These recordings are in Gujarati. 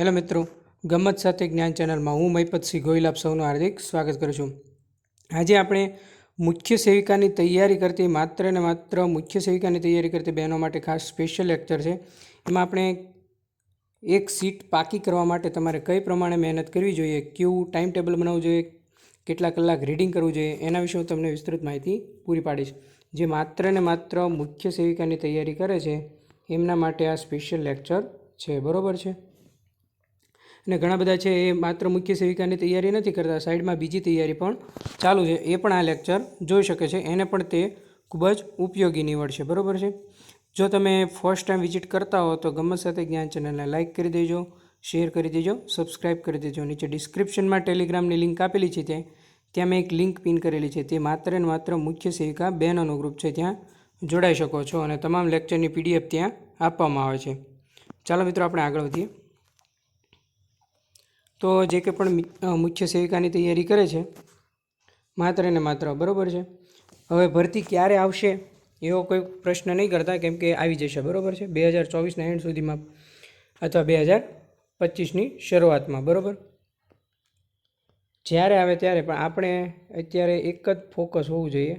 હેલો મિત્રો ગમત સાથે જ્ઞાન ચેનલમાં હું મહિપતસિંહ ગોહિલ આપ સૌનું હાર્દિક સ્વાગત કરું છું. આજે આપણે મુખ્ય સેવિકાની તૈયારી કરતી માત્ર ને માત્ર મુખ્ય સેવિકાની તૈયારી કરતી બહેનો માટે ખાસ સ્પેશિયલ લેક્ચર છે. એમાં આપણે એક સીટ પાકી કરવા માટે તમારે કઈ પ્રમાણે મહેનત કરવી જોઈએ, કેવું ટાઈમ ટેબલ બનાવવું જોઈએ, કેટલા કલાક રીડિંગ કરવું જોઈએ, એના વિશે હું તમને વિસ્તૃત માહિતી પૂરી પાડીશ. જે માત્ર ને માત્ર મુખ્ય સેવિકાની તૈયારી કરે છે, એમના માટે આ સ્પેશિયલ લેક્ચર છે. બરાબર છે? અને ઘણા બધા છે એ માત્ર મુખ્ય સેવિકાની તૈયારી નથી કરતા, સાઈડમાં બીજી તૈયારી પણ ચાલુ છે. એ પણ આ લેક્ચર જોઈ શકે છે. એને પણ તે ખૂબ જ ઉપયોગી નીવડશે. બરાબર છે? જો તમે ફર્સ્ટ ટાઈમ વિઝિટ કરતા હો તો ગમત સાથે જ્ઞાન ચેનલને લાઇક કરી દેજો, શેર કરી દેજો, સબસ્ક્રાઇબ કરી દેજો. નીચે ડિસ્ક્રિપ્શનમાં ટેલિગ્રામની લિંક આપેલી છે ત્યાં. ત્યાં મેં એક લિંક પિન કરેલી છે. તે માત્ર ને માત્ર મુખ્ય સેવિકા બહેનોનો ગ્રુપ છે. ત્યાં જોડાઈ શકો છો અને તમામ લેક્ચરની પીડીએફ ત્યાં આપવામાં આવે છે. ચાલો મિત્રો, આપણે આગળ વધીએ. તો જે કે પણ મુખ્ય સેવિકાની તૈયારી કરે છે, માત્ર ને માત્ર, બરાબર છે? હવે ભરતી ક્યારે આવશે એવો કોઈ પ્રશ્ન નહીં કરતા, કેમ કે આવી જશે, બરાબર છે? બે હજાર ચોવીસના એન્ડ સુધીમાં અથવા બે હજાર પચીસની શરૂઆતમાં, બરાબર? જ્યારે આવે ત્યારે, પણ આપણે અત્યારે એક જ ફોકસ હોવું જોઈએ,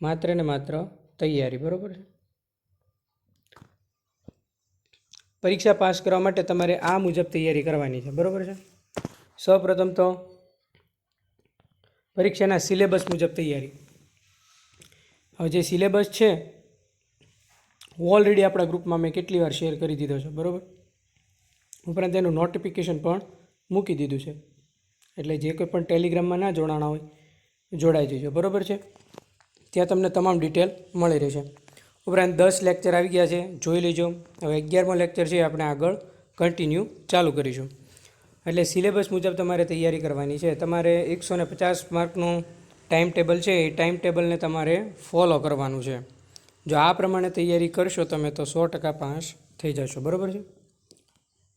માત્ર ને માત્ર તૈયારી, બરાબર છે? પરીક્ષા પાસ કરવા માટે તમારે આ મુજબ તૈયારી કરવાની છે. બરાબર છે? સૌપ્રથમ તો પરીક્ષાના સિલેબસ મુજબ તૈયારી. હવે જે સિલેબસ છે ઓલરેડી આપણા ગ્રુપમાં મેં કેટલી વાર શેર કરી દીધો છે, બરાબર? ઉપરાંત એનું નોટિફિકેશન પણ મૂકી દીધું છે. એટલે જે કોઈ પણ ટેલિગ્રામમાં ના જોડાણા હોય, જોડાઈ જજો. બરાબર છે? ત્યાં તમને તમામ ડિટેલ મળી રહેશે. ઉપરાંત દસ લેક્ચર આવી ગયા છે. જોઈ લેજો. હવે અગિયારમો લેક્ચર છે. આપણે આગળ કન્ટિન્યુ ચાલુ કરીશું. એટલે સિલેબસ મુજબ તમારે તૈયારી કરવાની છે. તમારે એકસો ને પચાસ માર્કનું ટાઈમ ટેબલ છે. એ ટાઈમ ટેબલને તમારે ફોલો કરવાનું છે. જો આ પ્રમાણે તૈયારી કરશો તમે તો સો ટકા પાસ થઈ જશો. બરાબર છે?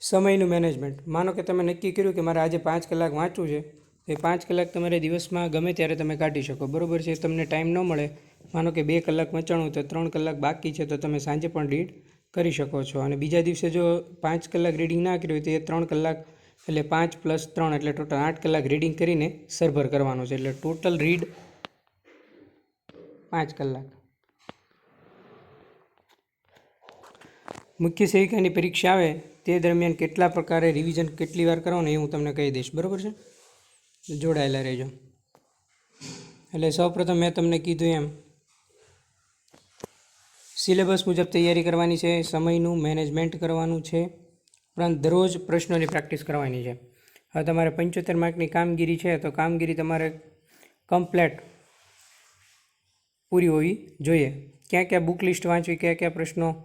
સમયનું મેનેજમેન્ટ માનો કે તમે નક્કી કર્યું કે મારે આજે પાંચ કલાક વાંચવું છે. એ પાંચ કલાક તમારે દિવસમાં ગમે ત્યારે તમે કાઢી શકો. બરાબર છે? તમને ટાઈમ ન મળે. માનો કે બે કલાક વાંચવાનું તો ત્રણ કલાક બાકી છે તો તમે સાંજે પણ રીડ કરી શકો છો. અને બીજા દિવસે જો પાંચ કલાક રીડિંગ ના કર્યું હોય તો એ ત્રણ કલાક એટલે પાંચ પ્લસ ત્રણ એટલે ટોટલ આઠ કલાક રીડિંગ કરીને સરભર કરવાનું છે. એટલે ટોટલ રીડ પાંચ કલાક. મુખ્ય સેવિકાની પરીક્ષા આવે તે દરમિયાન કેટલા પ્રકારે રિવિઝન કેટલી વાર કરવાનું એ હું તમને કહી દઈશ. બરાબર છે? જોડાયેલા રહેજો. એટલે સૌપ્રથમ મેં તમને કીધું એમ સિલેબસ મુજબ તૈયારી કરવાની છે, સમયનું મેનેજમેન્ટ કરવાનું છે, ઉપરાંત દરરોજ પ્રશ્નોની પ્રેક્ટિસ કરવાની છે. હવે તમારે પંચોતેર માર્કની કામગીરી છે, તો કામગીરી તમારે કમ્પ્લેટ પૂરી હોવી જોઈએ. ક્યાં ક્યાં બુક લિસ્ટ વાંચવી, કયા કયા પ્રશ્નો,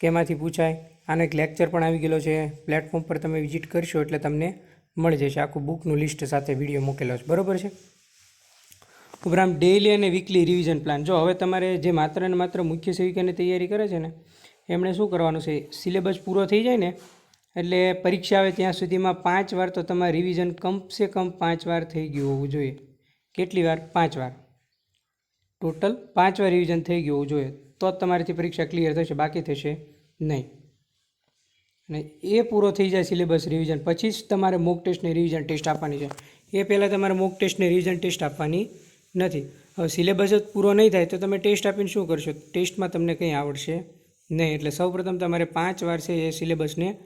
કેમાંથી પૂછાય, આનો એક લેક્ચર પણ આવી ગયેલો છે. પ્લેટફોર્મ પર તમે વિઝિટ કરશો એટલે તમને મળી જશે. આખું બુકનું લિસ્ટ સાથે વીડિયો મૂકેલો છે. બરાબર છે? ઉપરાંત ડેઇલી અને વીકલી રિવિઝન પ્લાન જો હવે તમારે જે માત્ર ને માત્ર મુખ્ય સેવિકાની તૈયારી કરે છે ને, એમણે શું કરવાનું છે? સિલેબસ પૂરો થઈ જાય ને, એટલે પરીક્ષા આવે ત્યાં સુધીમાં પાંચ વાર તો તમારે રિવિઝન કમસે કમ પાંચ વાર થઈ ગયું હોવું જોઈએ. કેટલી વાર? પાંચ વાર. ટોટલ પાંચ વાર રિવિઝન થઈ ગયું હોવું જોઈએ. તો જ તમારીથી પરીક્ષા ક્લિયર થશે, બાકી થશે નહીં. અને એ પૂરો થઈ જાય સિલેબસ રિવિઝન પછી જ તમારે મોક ટેસ્ટની રિવિઝન ટેસ્ટ આપવાની છે. એ પહેલાં તમારે મોક ટેસ્ટની રિવિઝન ટેસ્ટ આપવાની નથી. હવે સિલેબસ જ પૂરો નહીં થાય તો તમે ટેસ્ટ આપીને શું કરશો? ટેસ્ટમાં તમને કંઈ આવડશે નહીં. એટલે સૌપ્રથમ તમારે પાંચ વાર છે એ સિલેબસને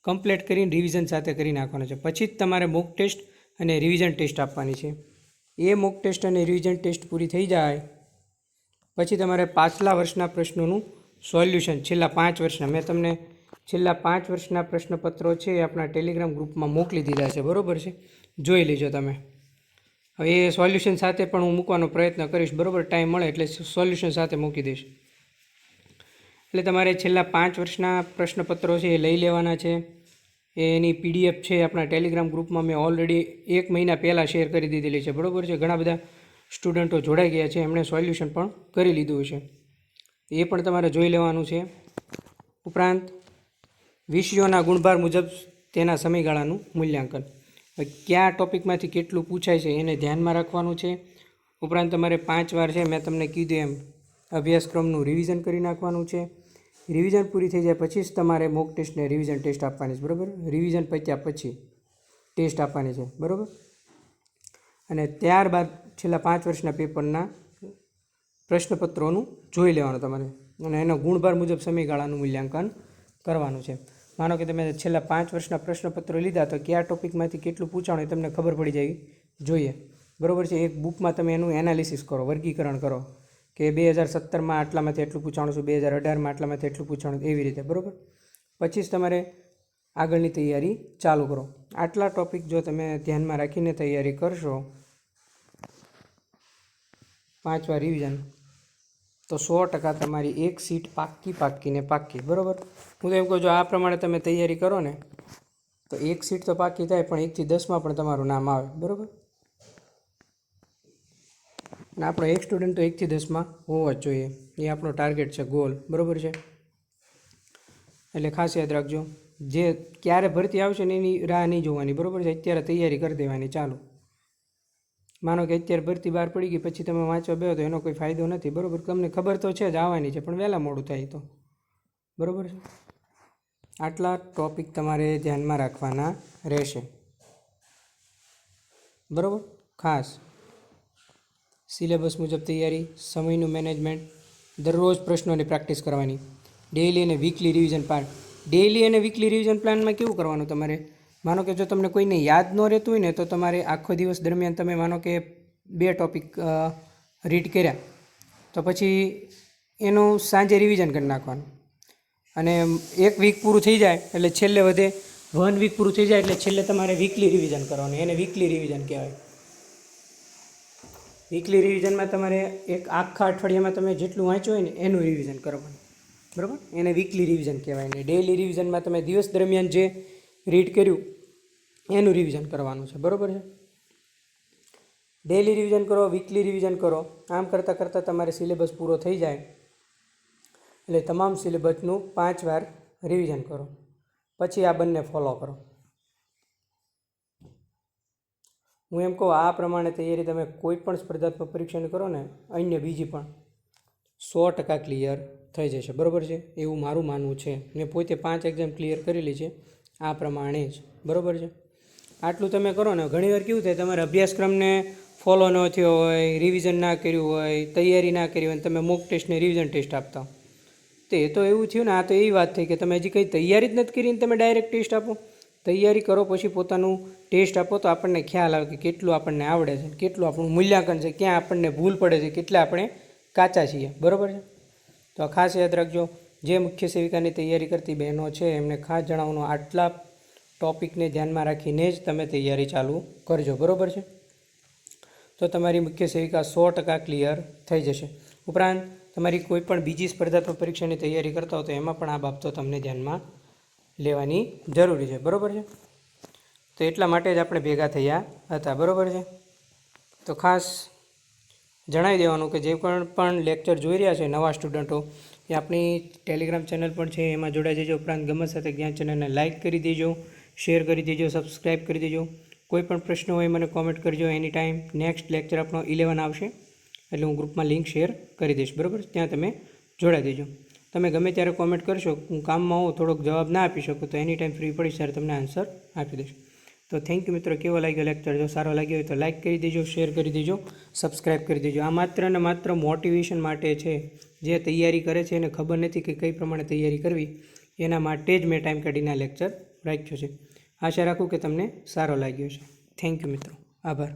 કમ્પ્લીટ કરીને રિવિઝન સાથે કરી નાખવાનો છે. પછી જ તમારે મોક ટેસ્ટ અને રિવિઝન ટેસ્ટ આપવાની છે. એ મોક ટેસ્ટ અને રિવિઝન ટેસ્ટ પૂરી થઈ જાય. પછી તમારે પાછલા વર્ષના પ્રશ્નોનું સોલ્યુશન છેલ્લા પાંચ વર્ષના. મેં તમને છેલ્લા પાંચ વર્ષના પ્રશ્નપત્રો છે એ આપણા ટેલિગ્રામ ગ્રુપમાં મોકલી દીધા છે. બરાબર છે? જોઈ લેજો તમે. હવે એ સોલ્યુશન સાથે પણ હું મૂકવાનો પ્રયત્ન કરીશ. બરાબર, ટાઈમ મળે એટલે સોલ્યુશન સાથે મૂકી દઈશ. એટલે તમારે છેલ્લા પાંચ વર્ષના પ્રશ્નપત્રો છે એ લઈ લેવાના છે. એની પીડીએફ છે, આપણા ટેલિગ્રામ ગ્રુપમાં મેં ઓલરેડી એક મહિના પહેલાં શેર કરી દીધેલી છે. બરાબર છે? ઘણા બધા સ્ટુડન્ટો જોડાઈ ગયા છે. એમણે સોલ્યુશન પણ કરી લીધું છે. એ પણ તમારે જોઈ લેવાનું છે. ઉપરાંત વિષયોના ગુણભાર મુજબ તેના સમયગાળાનું મૂલ્યાંકન. કયા ટોપિકમાંથી કેટલું પૂછાય છે એને ધ્યાનમાં રાખવાનું છે. ઉપરાંત તમારે પાંચ વાર છે, મેં તમને કીધું એમ, અભ્યાસક્રમનું રિવિઝન કરી નાખવાનું છે. રિવિઝન પૂરી થઈ જાય પછી જ તમારે મોક ટેસ્ટને રિવિઝન ટેસ્ટ આપવાની છે, બરાબર? રિવિઝન પત્યા પછી ટેસ્ટ આપવાની છે, બરાબર? અને ત્યારબાદ છેલ્લા પાંચ વર્ષના પેપરના પ્રશ્નપત્રોનું જોઈ લેવાનું તમારે. અને એનો ગુણભાર મુજબ સમયગાળાનું મૂલ્યાંકન કરવાનું છે. માનો કે તમે છેલ્લા પાંચ વર્ષના પ્રશ્નપત્રો લીધા, તો કયા ટોપિકમાંથી કેટલું પૂછાણું એ તમને ખબર પડી જાય જોઈએ. બરાબર છે? એક બુકમાં તમે એનું એનાલિસિસ કરો, વર્ગીકરણ કરો કે બે હજાર સત્તરમાં આટલામાંથી એટલું પૂછાણું છું બે હજાર અઢારમાં આટલામાંથી એટલું પૂછાણું, એવી રીતે. બરાબર? પછી જ તમારે આગળની તૈયારી ચાલુ કરો. આટલા ટોપિક જો તમે ધ્યાનમાં રાખીને તૈયારી કરશો પાંચવા રિવિઝન તો સો ટકા તમારી એક સીટ પાક્કી પાક્કીને પાક્કી, બરાબર? હું તો એમ કહું છું, આ પ્રમાણે તમે તૈયારી કરો ને, તો એક સીટ તો પાક્કી થાય, પણ એકથી દસમાં પણ તમારું નામ આવે, બરાબર? અને આપણો એક સ્ટુડન્ટ તો એકથી દસમાં હોવો જ જોઈએ. એ આપણો ટાર્ગેટ છે, ગોલ, બરાબર છે? એટલે ખાસ યાદ રાખજો, જે ક્યારે ભરતી આવશે ને એની રાહ નહીં જોવાની, બરાબર છે? અત્યારે તૈયારી કરી દેવાની, ચાલુ. માનો કે અત્યારે ભરતી બહાર પડી ગઈ, પછી તમે વાંચવા બેહો તો એનો કોઈ ફાયદો નથી, બરાબર? તમને ખબર તો છે જ આવવાની છે, પણ વહેલા મોડું થાય તો. બરાબર છે? આટલા ટોપિક તમારે ધ્યાનમાં રાખવાના રહેશે. બરાબર? ખાસ. સિલેબસ મુજબ તૈયારી, સમયનું મેનેજમેન્ટ દરરોજ પ્રશ્નોની પ્રેક્ટિસ કરવાની. ડેઇલી અને વીકલી રિવિઝન પ્લાન ડેઇલી અને વીકલી રિવિઝન પ્લાનમાં કેવું કરવાનું તમારે? માનો કે જો તમને કોઈને યાદ ન રહેતું હોય ને, તો તમારે આખો દિવસ દરમિયાન તમે માનો કે બે ટોપિક રીડ કર્યા. તો પછી એનું સાંજે રિવિઝન કરી નાખવાનું. અને એક વીક પૂરું થઈ જાય, એટલે છેલ્લે વધે વન વીક પૂરું થઈ જાય, એટલે છેલ્લે તમારે વીકલી રિવિઝન કરવાનું. એને વીકલી રિવિઝન કહેવાય. વીકલી રિવિઝનમાં તમારે એક આખા અઠવાડિયામાં તમે જેટલું વાંચ્યું હોય ને, એનું રિવિઝન કરવાનું. બરાબર? એને વીકલી રિવિઝન કહેવાય. ને ડેઇલી રિવિઝનમાં તમે દિવસ દરમિયાન જે રીડ કર્યું, એનું રિવિઝન કરવાનું છે, બરાબર છે? ડેઇલી રિવિઝન કરો વીકલી રિવિઝન કરો, આમ કરતાં કરતાં તમારે સિલેબસ પૂરો થઈ જાય. એટલે તમામ સિલેબસનું પાંચ વાર રિવિઝન કરો. પછી આ બંને ફોલો કરો. હું એમ કહું, આ પ્રમાણે તૈયારી તમે કોઈ પણ સ્પર્ધાત્મક પરીક્ષાની કરો ને, અન્ય બીજી પણ, સો ટકા ક્લિયર થઈ જશે, બરાબર છે? એવું મારું માનવું છે. મેં પોતે પાંચ એક્ઝામ ક્લિયર કરેલી છે. આ પ્રમાણે જ. બરાબર છે? આટલું તમે કરો ને ઘણીવાર કેવું થાય, તમારા અભ્યાસક્રમને ફોલો ન થયો હોય રિવિઝન ના કર્યું હોય, તૈયારી ના કરી હોય તમે મોક ટેસ્ટને રિવિઝન ટેસ્ટ આપતા. તે તો એવું થયું ને, આ તો એવી વાત થઈ કે તમે હજી કંઈ તૈયારી જ નથી કરીને તમે ડાયરેક્ટ ટેસ્ટ આપો. તૈયારી કરો પછી પોતાનું ટેસ્ટ આપો તો આપણને ખ્યાલ આવે કે કેટલું આપણને આવડે છે, કેટલું આપણું મૂલ્યાંકન છે, ક્યાં આપણને ભૂલ પડે છે, કેટલા આપણે કાચા છીએ. બરાબર છે? તો ખાસ યાદ રાખજો જે મુખ્ય સેવિકાની તૈયારી કરતી બહેનો છે, એમને ખાસ જણાવવાનું આટલા ટોપિકને ધ્યાનમાં રાખીને જ તમે તૈયારી ચાલુ કરજો. બરાબર છે? તો તમારી મુખ્ય સેવિકા સો ટકા ક્લિયર થઈ જશે. ઉપરાંત, તમારી કોઈ પણ બીજી સ્પર્ધાત્મક પરીક્ષાની તૈયારી કરતા હો તો એમાં પણ આ બાબતો તમને ધ્યાનમાં લેવાની જરૂરી છે. બરાબર છે? તો એટલા માટે જ આપણે ભેગા થયા હતા. બરાબર છે? તો ખાસ જણાવી દેવાનું કે જે પણ પણ લેક્ચર જોઈ રહ્યા છે નવા સ્ટુડન્ટો એ આપણી ટેલિગ્રામ ચેનલ પણ છે, એમાં જોડાઈ જજો. ઉપરાંત ગમે સાથે જ્ઞાન ચેનલને લાઇક કરી દેજો શેર કરી દેજો સબસ્ક્રાઈબ કરી દેજો. કોઈ પણ પ્રશ્ન હોય મને કોમેન્ટ કરજો એની ટાઈમ નેક્સ્ટ લેક્ચર આપણો ઇલેવન આવશે, એટલે હું ગ્રુપમાં લિંક શેર કરી દઈશ. બરાબર? ત્યાં તમે જોડાઈ દેજો. તમે ગમે ત્યારે કોમેન્ટ કરશો, હું કામમાં હોઉં, થોડોક જવાબ ના આપી શકું, તો એની ટાઈમ ફ્રી પડીશ ત્યારે તમને આન્સર આપી દઈશ. તો થેન્ક યુ મિત્રો, કેવો લાગ્યો લેક્ચર જો સારો લાગ્યો હોય તો લાઇક કરી દેજો શેર કરી દેજો સબસ્ક્રાઈબ કરી દેજો. આ માત્ર ને માત્ર મોટિવેશન માટે છે. જે તૈયારી કરે છે એને ખબર નથી કે કઈ પ્રમાણે તૈયારી કરવી. એના માટે જ મેં ટાઈમ કાઢીને આ લેક્ચર રાખ્યો છે. આશા રાખું કે તમને સારો લાગ્યો છે થેન્ક યુ મિત્રો. આભાર.